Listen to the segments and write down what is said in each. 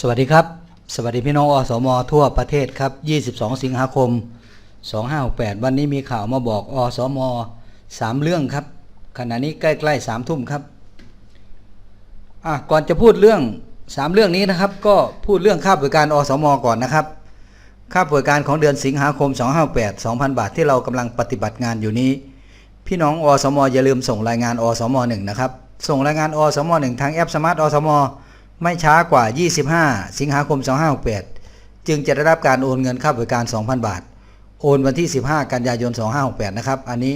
สวัสดีครับ สวัสดีพี่น้องอสมทั่วประเทศครับ 22 สิงหาคม 2568 วันนี้มีข่าวมาบอกอสมสามเรื่องครับ ขณะนี้ใกล้ๆสามทุ่มครับอะก่อนจะพูดเรื่องสามเรื่องนี้นะครับ ก็พูดเรื่องค่าบริการอสม ก่อนนะครับ ค่าบริการของเดือนสิงหาคม 258 2,000 บาทที่เรากำลังปฏิบัติงานอยู่นี้ พี่น้องอสม อย่าลืมส่งรายงานอสม 1 นะครับ ส่งรายงานอสม 1 ทางแอปสมาร์ทอสม ไม่ช้ากว่า 25 สิงหาคม 2568 จึงจะได้รับการโอนเงินค่าบริการ 2,000 บาท โอนวันที่ 15 กันยายน 2568 นะครับ อันนี้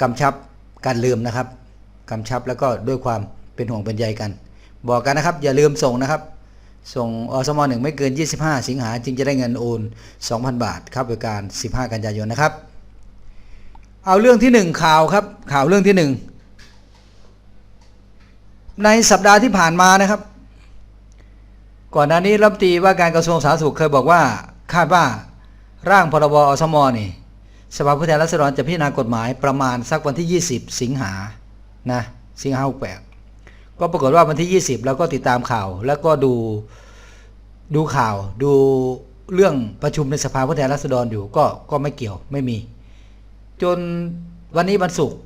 กำชับการลืมนะครับกำชับแล้วก็ด้วยความเป็นห่วงเป็นใยกัน บอกกันนะครับ อย่าลืมส่งนะครับ ส่งอสมหนึ่งไม่เกิน 25 สิงหาจึงจะได้เงินโอน 2,000 บาทค่าบริการ 15 กันยายนนะครับ เอาเรื่องที่หนึ่งข่าวครับข่าวเรื่องที่หนึ่งในสัปดาห์ที่ผ่านมานะครับ ก่อนหน้านี้รัฐมนตรีว่าการกระทรวงสาธารณสุขเคยบอกว่าคาดว่าร่างพรบอสมนี่สภาผู้แทนราษฎรจะพิจารณากฎหมายประมาณสักวันที่ 20 สิงหานะสิงหา68ก็ปรากฏว่าวันที่ 20แล้วก็ติดตามข่าว แล้วก็ดูดูข่าวดูเรื่องประชุมในสภาผู้แทนราษฎรอยู่ก็ก็ไม่เกี่ยวไม่มี จนวันนี้วันศุกร์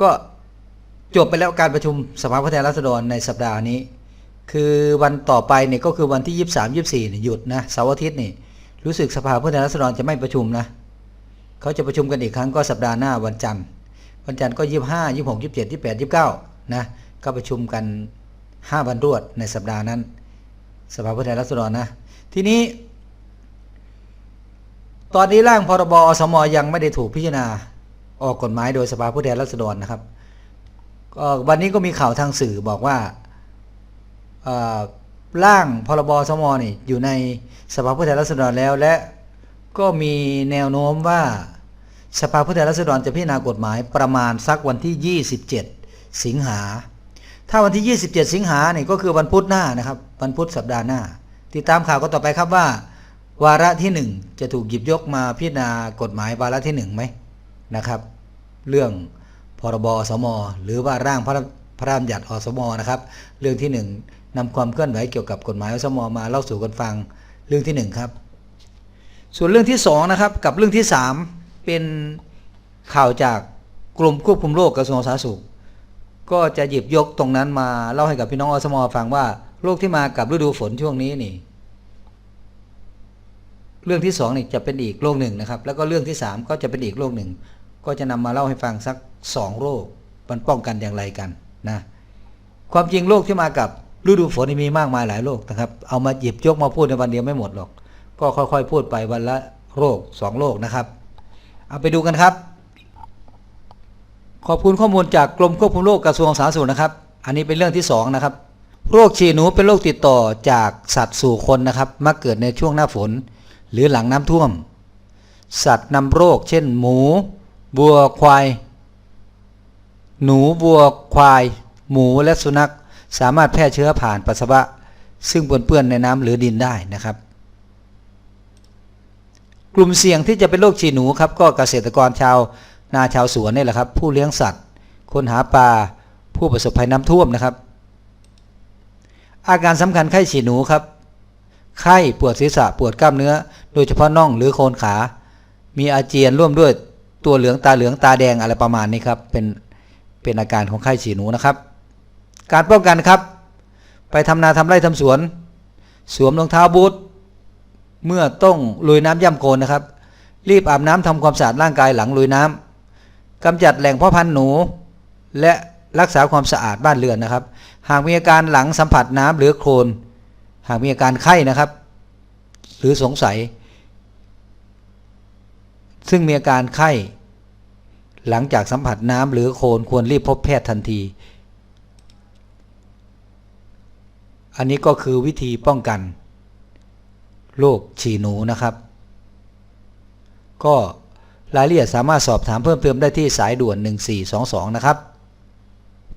ก็จบไปแล้วการประชุมสภาผู้แทนราษฎรในสัปดาห์นี้ คือวันต่อไปเนี่ยก็คือวันที่ 23 24เนี่ยหยุดนะเสาร์อาทิตย์นี่รู้สึกสภาผู้แทนราษฎรจะไม่ประชุมนะเขาจะประชุมกันอีกครั้งก็สัปดาห์หน้าวันจันทร์วันจันทร์ก็ 25 26 27 28 29นะก็ประชุมกัน 5 วันรวดในสัปดาห์นั้น สภาผู้แทนราษฎรนะทีนี้ ตอนนี้ร่างพรบอสมยังไม่ได้ถูกพิจารณาออกกฎหมายโดยสภาผู้แทนราษฎรนะครับวันนี้ก็มีข่าวทางสื่อบอกว่า ร่างพรบสมนี่อยู่ในสภาผู้แทนราษฎรแล้ว และก็มีแนวโน้มว่าสภาผู้แทนราษฎรจะพิจารณากฎหมายประมาณสักวันที่ 27 สิงหา ถ้าวันที่ 27 สิงหาเนี่ยก็คือวันพุธหน้านะครับวันพุธสัปดาห์หน้า ติดตามข่าวก็ต่อไปครับว่า วาระที่หนึ่งจะถูกหยิบยกมาพิจารณากฎหมายวาระที่หนึ่งไหมนะครับ เรื่องพรบอสม หรือว่าร่างพระพระราชบัญญัติอสมนะครับ เรื่องที่ห นำความเคลื่อนไหวเกี่ยวกับกฎหมายอสมมาเล่าสู่กันฟังเรื่องที่หนึ่งครับ ส่วนเรื่องที่สองนะครับกับเรื่องที่สามเป็นข่าวจากกรมควบคุมโรคกระทรวงสาธารณสุข ก็จะหยิบยกตรงนั้นมาเล่าให้กับพี่น้องอสมฟังว่าโรคที่มากับฤดูฝนช่วงนี้นี่ เรื่องที่สองนี่จะเป็นอีกโรคหนึ่งนะครับ แล้วก็เรื่องที่สามก็จะเป็นอีกโรคหนึ่ง ก็จะนำมาเล่าให้ฟังสักสองโรคมันป้องกันอย่างไรกันนะความจริงโรคที่มากับ ฤดูฝนนี่มีมากมายหลายโรคนะครับ เอามาหยิบยกมาพูดในวันเดียวไม่หมดหรอก ก็ค่อยๆ พูดไปวันละโรคสองโรคนะครับ เอาไปดูกันครับ ขอบคุณข้อมูลจากกรมควบคุมโรคกระทรวงสาธารณสุขนะครับ อันนี้เป็นเรื่องที่สองนะครับ โรคฉี่หนูเป็นโรคติดต่อจากสัตว์สู่คนนะครับ มักเกิดในช่วงหน้าฝน หรือหลังน้ำท่วม สัตว์นำโรค เช่น หมูวัวควาย หนูวัวควาย หมูและสุนัข สามารถแพร่เชื้อผ่านปัสสาวะ ซึ่งปนเปื้อนในน้ำหรือดินได้นะครับ กลุ่มเสี่ยงที่จะเป็นโรคฉี่หนูครับก็เกษตรกรชาวนาชาวสวนนี่แหละครับ ผู้เลี้ยงสัตว์ คนหาปลาผู้ประสบภัยน้ำท่วมนะครับ อาการสำคัญไข้ฉี่หนูครับ ไข้ปวดศีรษะปวดกล้ามเนื้อ โดยเฉพาะน่องหรือโคนขา มีอาเจียนร่วมด้วยตัวเหลืองตาเหลืองตาแดงอะไรประมาณนี้ครับเป็นเป็นอาการของไข้ฉี่หนูนะครับ การป้องกันครับ ไปทำนาทำไร่ทำสวน สวมรองเท้าบูทเมื่อต้องลุยน้ำย่ำโคลนนะครับ รีบอาบน้ำทำความสะอาดร่างกายหลังลุยน้ำกำจัดแหล่งพาะพันธุ์หนู และรักษาความสะอาดบ้านเรือนนะครับ หากมีอาการหลังสัมผัสน้ำหรือโคลนหากมีอาการไข้นะครับ หรือสงสัย ซึ่งมีอาการไข้ หลังจากสัมผัสน้ำหรือโคลนควรรีบพบแพทย์ทันที อันนี้ก็คือวิธีป้องกันโรคฉี่หนูนะครับ ก็รายละเอียดสามารถสอบถามเพิ่มเติมได้ที่สายด่วน 1422 นะครับ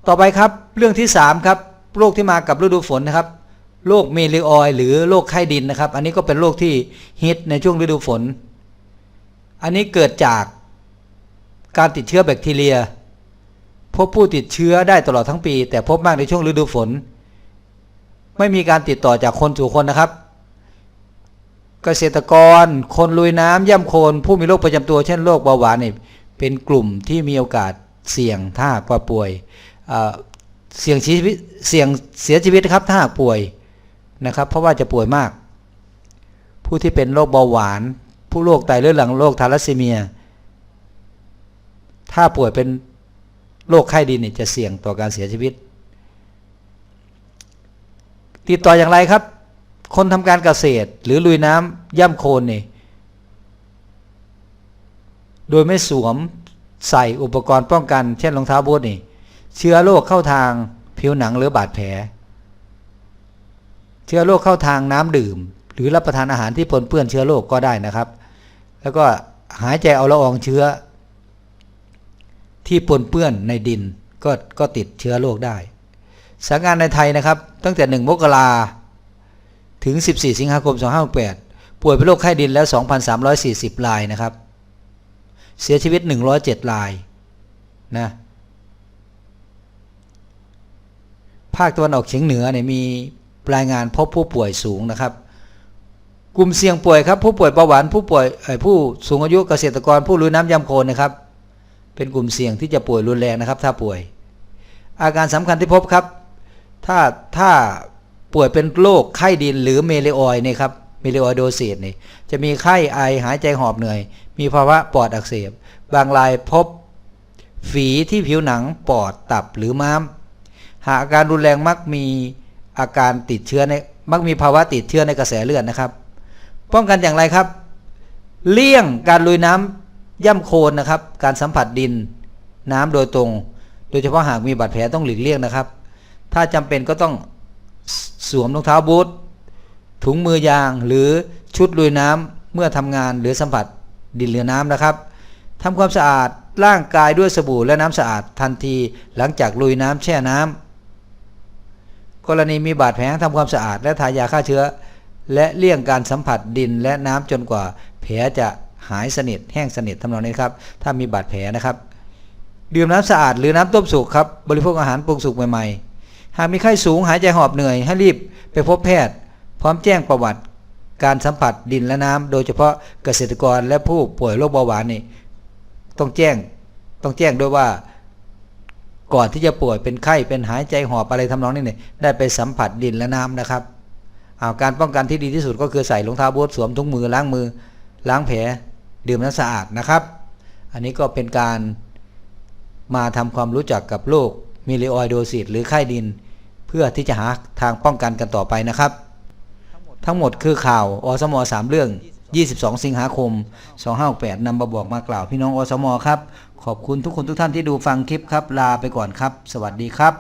ต่อไปครับเรื่องที่ 3 ครับโรคที่มากับฤดูฝนนะครับโรคเมลิออยหรือโรคไข้ดินนะครับ อันนี้ก็เป็นโรคที่ฮิตในช่วงฤดูฝน อันนี้เกิดจากการติดเชื้อแบคทีเรีย พบผู้ติดเชื้อได้ตลอดทั้งปี แต่พบมากในช่วงฤดูฝน ไม่มีการติดต่อจากคนสู่คนนะครับ เกษตรกร คนลุยน้ำย่ำโคลนผู้มีโรคประจำตัวเช่นโรคเบาหวานเนี่ยเป็นกลุ่มที่มีโอกาสเสี่ยงถ้าหากว่าป่วยเเสี่ยงชีวิตเสี่ยงเสียชีวิตครับถ้าหากป่วยนะครับ เพราะว่าจะป่วยมาก ผู้ที่เป็นโรคเบาหวาน ผู้โรคไตเลือดหลังโรคทาลัสซีเมีย ถ้าป่วยเป็นโรคไข้ดินเนี่ยจะเสี่ยงต่อการเสียชีวิต ติดต่ออย่างไรครับ คนทำการเกษตรหรือลุยน้ำย่ำโคลนนี่โดยไม่สวมใส่อุปกรณ์ป้องกัน เช่นรองเท้าบูทนี่ เชื้อโรคเข้าทางผิวหนังหรือบาดแผล เชื้อโรคเข้าทางน้ำดื่ม หรือรับประทานอาหารที่ปนเปื้อนเชื้อโรคก็ได้นะครับ แล้วก็หายใจเอาละอองเชื้อ ที่ปนเปื้อนในดินก็ก็ติดเชื้อโรคได้ สถานการณ์ในไทยนะครับ ตั้งแต่ 1 มกราถึง 14 สิงหาคม 2568 ป่วยเป็นโรคไข้ดินแล้ว 2,340 รายนะครับ เสียชีวิต 107 รายนะภาคตะวันออกเฉียงเหนือเนี่ยมีรายงานพบผู้ป่วยสูงนะครับ กลุ่มเสี่ยงป่วยครับ ผู้ป่วยเบาหวานผู้ป่วยผู้สูงอายุเกษตรกรผู้ลุยน้ำยำโคลนนะครับ เป็นกลุ่มเสี่ยงที่จะป่วยรุนแรงนะครับ ถ้าป่วย อาการสำคัญที่พบครับ ถ้าถ้าป่วยเป็นโรคไข้ดินหรือเมเลออยเนี่ยครับเมเลออยโดซิสนี่จะมีไข้ไอหายใจหอบเหนื่อย มีภาวะปอดอักเสบ บางรายพบฝีที่ผิวหนังปอดตับหรือม้าม หากอาการรุนแรงมักมีอาการติดเชื้อในมักมีภาวะติดเชื้อในกระแสเลือดนะครับ ป้องกันอย่างไรครับ เลี่ยงการลุยน้ำย่ำโคลนนะครับ การสัมผัสดินน้ำโดยตรง โดยเฉพาะหากมีบาดแผลต้องหลีกเลี่ยงนะครับ ถ้าจำเป็นก็ต้องสวมรองเท้าบูทถุงมือยางหรือชุดลุยน้ำเมื่อทำงานหรือสัมผัสดินหรือน้ำนะครับทำความสะอาดร่างกายด้วยสบู่และน้ำสะอาดทันทีหลังจากลุยน้ำแช่น้ำกรณีมีบาดแผลทำความสะอาดและทายาฆ่าเชื้อ และเลี่ยงการสัมผัสดินและน้ำจนกว่า แผลจะหายสนิทแห้งสนิททำนองนี้ครับ ถ้ามีบาดแผลนะครับ ดื่มน้ำสะอาดหรือน้ำต้มสุกครับ บริโภคอาหารปรุงสุกใหม่ๆ หากมีไข้สูงหายใจหอบเหนื่อย ให้รีบไปพบแพทย์ พร้อมแจ้งประวัติ การสัมผัสดินและน้ำโดยเฉพาะเกษตรกรและผู้ป่วยโรคเบาหวานนี่ต้องแจ้งต้องแจ้งด้วยว่าก่อนที่จะป่วยเป็นไข้เป็นหายใจหอบอะไรทำนองนี้เนี่ยได้ไปสัมผัสดินและน้ำนะครับเอาการป้องกันที่ดีที่สุดก็คือใส่รองเท้าบูทสวมถุงมือล้างมือ ล้างแผลดื่มน้ำสะอาดนะครับ อันนี้ก็เป็นการมาทำความรู้จักกับโรคมิเลออยโดซิสหรือไข้ดิน เพื่อที่จะหาทางป้องกันกันต่อไปนะครับ ทั้งหมดคือข่าวอสมสามเรื่อง 22 สิงหาคม 2568นำมาบอกมากล่าวพี่น้องอสมครับ ขอบคุณทุกคนทุกท่านที่ดูฟังคลิปครับ ลาไปก่อนครับ สวัสดีครับ